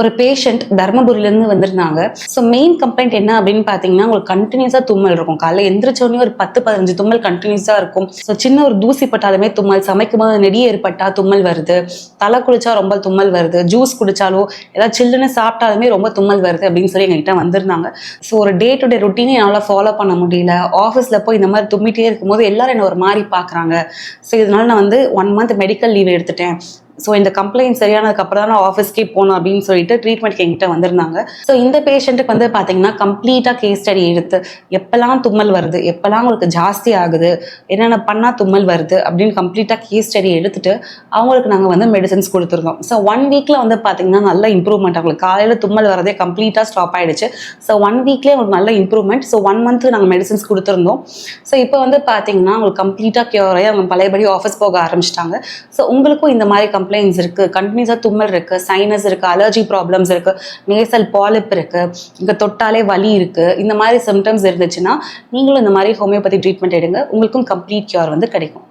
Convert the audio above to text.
ஒரு பேஷண்ட் தர்மபுரியிலேருந்து வந்திருந்தாங்க. So main complaint என்ன அப்படின்னு பார்த்தீங்கன்னா உங்களுக்கு கண்டினியூஸாக தும்மல் இருக்கும். காலைல எந்திரிச்ச உடனே ஒரு பத்து பதினஞ்சு தும்மல் கண்டினியூஸாக இருக்கும். ஸோ சின்ன ஒரு தூசி பட்டாலுமே தும்மல் சமைக்கும் போது நெடி ஏற்பட்டா தும்மல் வருது. தலை குளிச்சா ரொம்ப தும்மல் வருது. ஜூஸ் குடிச்சாலோ ஏதாவது சில்லுன்னு சாப்பிட்டாலுமே ரொம்ப தும்மல் வருது அப்படின்னு சொல்லி எங்ககிட்ட வந்திருந்தாங்க. ஸோ ஒரு டே டு டே ருட்டீனை என்னால் ஃபாலோ பண்ண முடியல. ஆஃபீஸில் போய் இந்த மாதிரி தும்மிட்டே இருக்கும்போது எல்லாரும் என்ன ஒரு மாதிரி பார்க்குறாங்க. ஸோ இதனால நான் வந்து ஒன் மந்த் மெடிக்கல் லீவ் எடுத்துட்டேன். ஸோ இந்த கம்ப்ளைண்ட் சரியானதுக்கு அப்புறம் தான் நான் ஆஃபீஸ்க்கே போகணும் அப்படின்னு சொல்லிட்டு ட்ரீட்மெண்ட் எங்கிட்ட வந்திருந்தாங்க. ஸோ இந்த பேஷண்ட்டுக்கு வந்து பார்த்தீங்கன்னா கம்ப்ளீட்டாக கேஸ் ஸ்டடி எடுத்து எப்போல்லாம் தும்மல் வருது எப்போல்லாம் உங்களுக்கு ஜாஸ்தி ஆகுது என்னென்ன பண்ணால் தும்மல் வருது அப்படின்னு கம்ப்ளீட்டாக கேஸ் ஸ்டடி எடுத்துட்டு அவங்களுக்கு நாங்கள் வந்து மெடிசன்ஸ் கொடுத்துருந்தோம். ஸோ ஒன் வீக்கில் வந்து பார்த்தீங்கன்னா நல்ல இம்ப்ரூவ்மெண்ட் அவங்களுக்கு. காலையில் தும்மல் வரதே கம்ப்ளீட்டாக ஸ்டாப் ஆகிடுச்சு ஸோ ஒன் வீக்லேயே அவங்களுக்கு நல்ல இம்ப்ரூவ்மெண்ட் ஸோ ஒன் மந்த்து நாங்கள் மெடிசன்ஸ் கொடுத்துருந்தோம். ஸோ இப்போ வந்து பார்த்தீங்கன்னா அவங்களுக்கு கம்ப்ளீட்டாக க்யூர் ஆகி அவங்க பழையபடி ஆஃபீஸ் போக ஆரம்பிச்சிட்டாங்க. ஸோ உங்களுக்கும் இந்த மாதிரி கம்ப்ளைண்ட்ஸ் இருக்குது கண்டினியூஸாக தும்மல் இருக்குது சைனஸ் இருக்குது அலர்ஜி ப்ராப்ளம்ஸ் இருக்குது நேசல் பாலிப் இருக்குது இங்கே தொட்டாலே வலி இருக்குது இந்த மாதிரி சிம்டம்ஸ் இருந்துச்சுன்னா நீங்களும் இந்த மாதிரி ஹோமியோபதி ட்ரீட்மெண்ட் எடுங்க உங்களுக்கும் கம்ப்ளீட் கியூர் வந்து கிடைக்கும்.